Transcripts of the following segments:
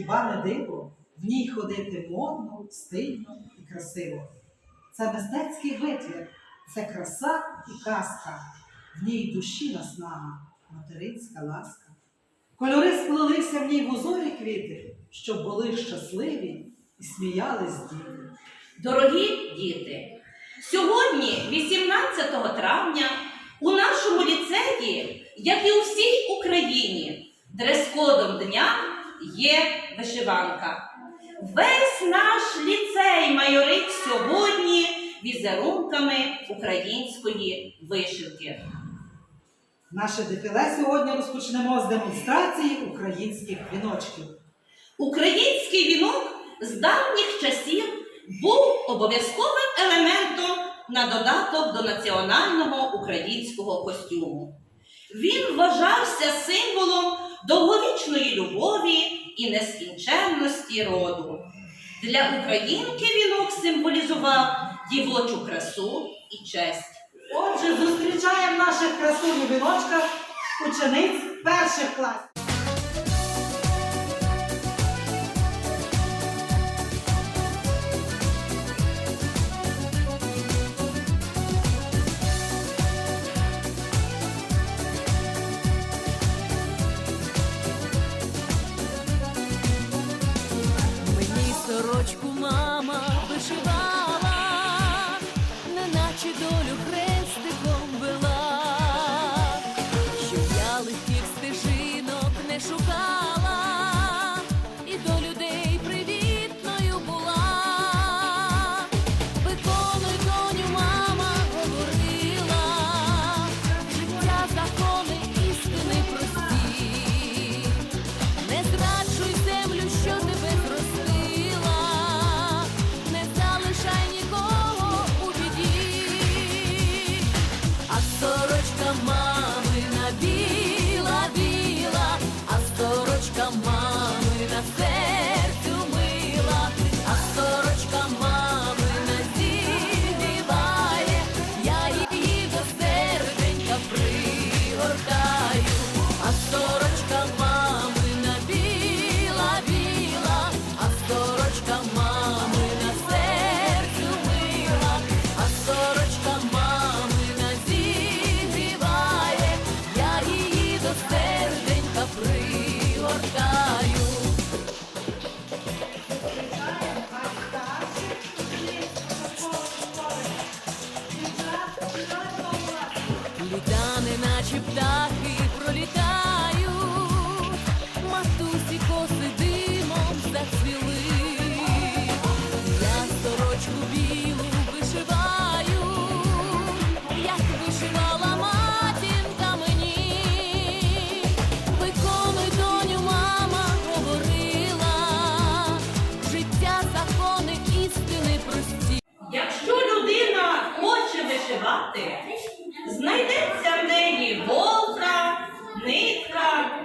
Хіба не диво? В ній ходити модно, стильно і красиво. Це мистецький витвір, це краса і казка, в ній душі наснага, материнська ласка. Кольори сплелися в ній в узорі квіти, щоб були щасливі і сміялись діти. Дорогі діти, сьогодні, 18 травня, у нашому ліцеї, як і у всій Україні, дрес-кодом дня є вишиванка. Весь наш ліцей майорить сьогодні візерунками української вишивки. Наше дефіле сьогодні розпочнемо з демонстрації українських віночків. Український вінок з давніх часів був обов'язковим елементом на додаток до національного українського костюму. Він вважався символом довговічної любові і нескінченності роду. Для українки вінок символізував дівочу красу і честь. Отже, зустрічаємо наших красунь у віночках учениць перших класів. Мені сорочку мама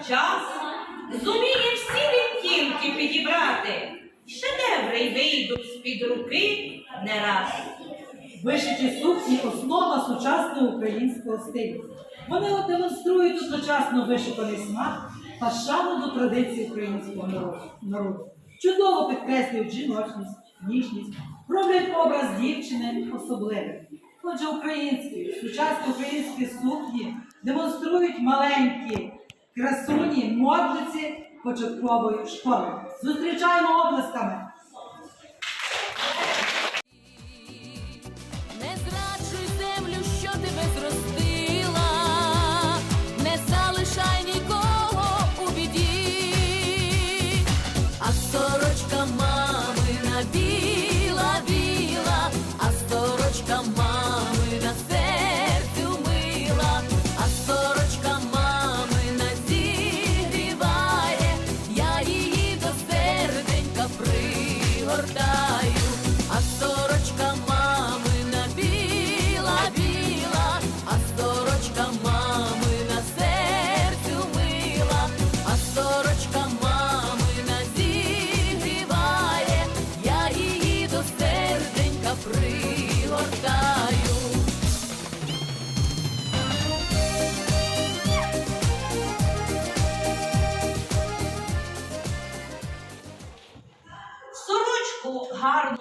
час, зуміє всі відтінки підібрати, шедеври вийдуть з-під руки не раз. Вишиті сукні основа сучасного українського стилю. Вони демонструють одночасно вишуканий смак та шану до традицій українського народу. Чудово підкреслюють жіночність, ніжність, роблять образ дівчини особливим. Отже, українські, сучасні українські сукні демонструють маленькі красуні, модниці початкової школи. Зустрічаємо оплесками!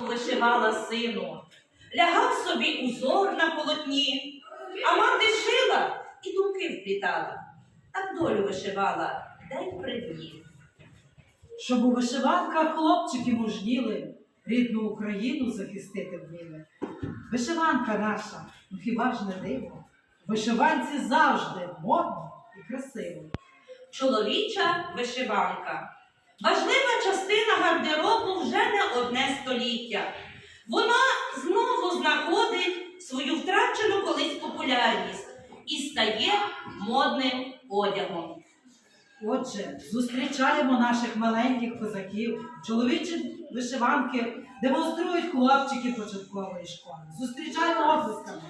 Вишивала сину, лягав собі узор на полотні, а мати шила і думки вплітала, так долю вишивала день при дні. Щоб у вишиванках хлопчики мужніли, рідну Україну захистити вміли. Вишиванка наша, ну хіба ж не диво? Вишиванці завжди модно і красиво. Чоловіча вишиванка. Важлива частина гардеробу вже не одне століття. Вона знову знаходить свою втрачену колись популярність і стає модним одягом. Отже, зустрічаємо наших маленьких козаків. Чоловічі вишиванки демонструють хлопчики початкової школи. Зустрічаємо оплесками.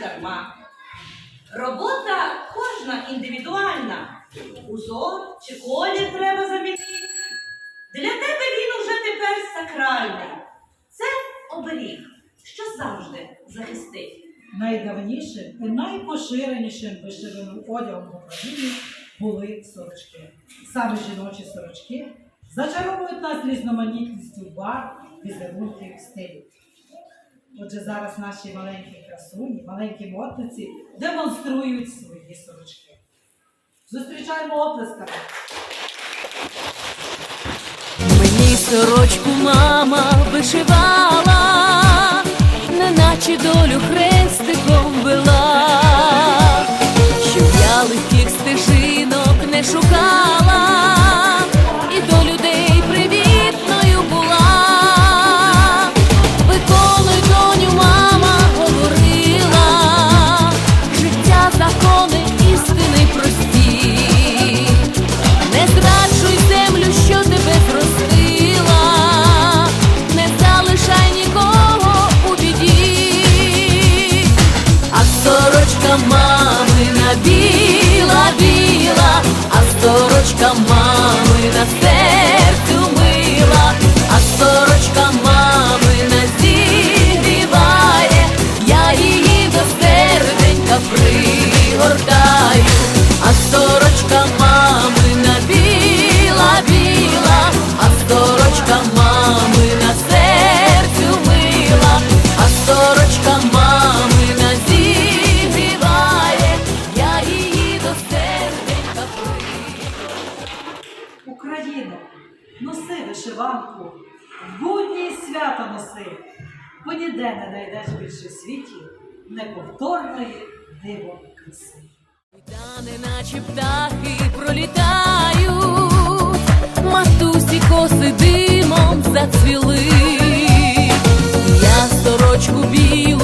Дарма. Робота кожна індивідуальна. Узор чи колір треба замінити. Для тебе він уже тепер сакральний. Це оберіг, що завжди захистить. Найдавнішим і найпоширенішим вишиваним одягом в Україні були сорочки. Саме жіночі сорочки зачаровують нас різноманітністю барв, візерунків, стилів. Отже, зараз наші маленькі красуні, маленькі модниці демонструють свої сорочки. Зустрічаємо оплесками. Мені сорочку мама вишивала, неначе долю хрестиком вишиванку, в будні свято носи, бо ніде не знайдеш більше в світі неповторної диво краси. Та неначе птахи пролітають, матусі коси димом зацвіли, я сорочку білу